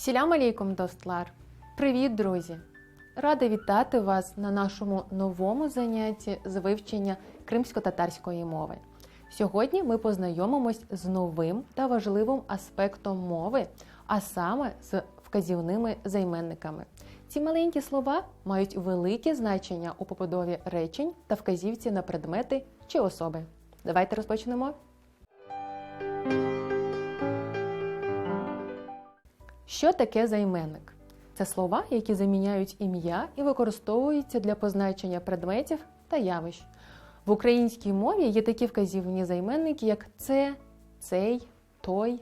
Сілям алейкум, достлар! Привіт, друзі! Рада вітати вас на нашому новому занятті з вивчення кримсько-татарської мови. Сьогодні ми познайомимось з новим та важливим аспектом мови, а саме з вказівними займенниками. Ці маленькі слова мають велике значення у побудові речень та вказівці на предмети чи особи. Давайте розпочнемо. Що таке займенник? Це слова, які заміняють ім'я і використовуються для позначення предметів та явищ. В українській мові є такі вказівні займенники, як це, цей, той,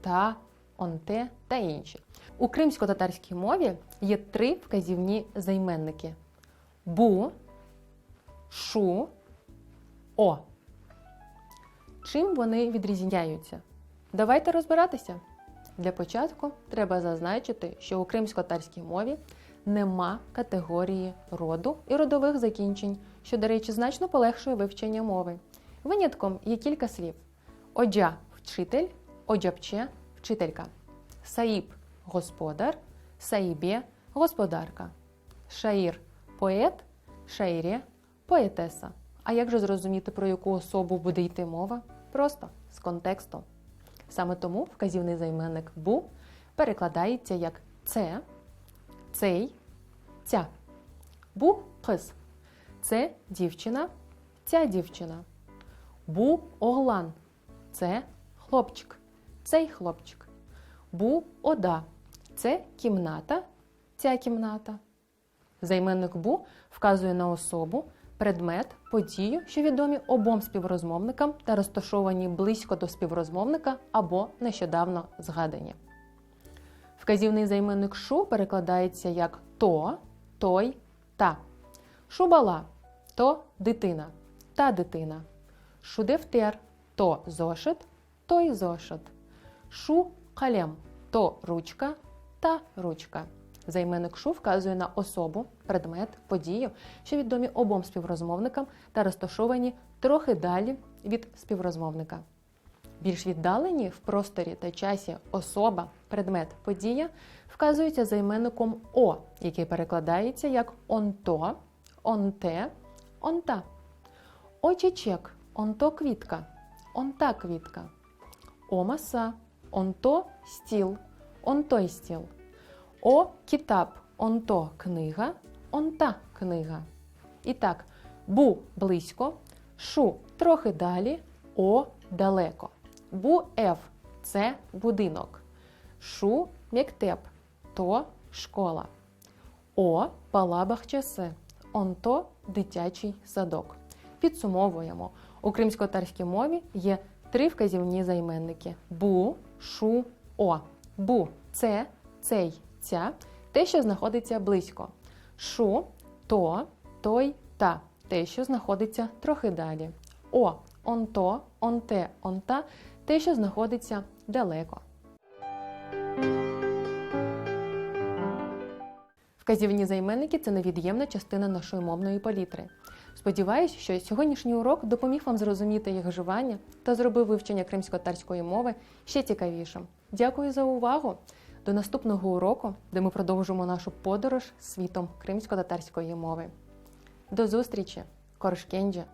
та, онте та інші. У кримсько-татарській мові є три вказівні займенники: бу, шу, о. Чим вони відрізняються? Давайте розбиратися. Для початку треба зазначити, що у кримсько-татарській мові нема категорії роду і родових закінчень, що, до речі, значно полегшує вивчення мови. Винятком є кілька слів: оджа вчитель, оджапче вчителька, саїб господар, саїбє господарка, шаїр поет, шаїрє поетеса. А як же зрозуміти, про яку особу буде йти мова? Просто з контексту. Саме тому вказівний займенник бу перекладається як це, цей, ця. Бу кыз. Це дівчина, ця дівчина. Бу оглан. Це хлопчик, цей хлопчик. Бу ода. Це кімната, ця кімната. Займенник бу вказує на особу, предмет, подію, що відомі обом співрозмовникам та розташовані близько до співрозмовника або нещодавно згадані. Вказівний займенник шу перекладається як то, той, та. Шубала то дитина, та дитина. Шудефтер то зошит, той зошит. Шу калем то ручка, та ручка. Займенник шу вказує на особу, предмет, подію, що відомі обом співрозмовникам та розташовані трохи далі від співрозмовника. Більш віддалені в просторі та часі особа, предмет, подія вказуються займенником о, який перекладається як онто, онте, онта. Очечек, онто квітка, онта квітка. Омаса, онто стіл, онтой стіл. О кітап, онто книга, онта книга. І так, бу близько, шу трохи далі, о далеко. Бу еф це будинок. Шу мєктеп то школа. О палабах часи, онто дитячий садок. Підсумовуємо. У кримсько-татарській мові є три вказівні займенники: бу, шу, о. Бу це, цей, ця, те, що знаходиться близько. Шу то, той, та, те, що знаходиться трохи далі. О, онто, онте, онта, те, що знаходиться далеко. Вказівні займенники це невід'ємна частина нашої мовної палітри. Сподіваюсь, що сьогоднішній урок допоміг вам зрозуміти їх вживання та зробив вивчення кримсько-татарської мови ще цікавішим. Дякую за увагу! До наступного уроку, де ми продовжимо нашу подорож світом кримсько-татарської мови. До зустрічі! Коршкенджа!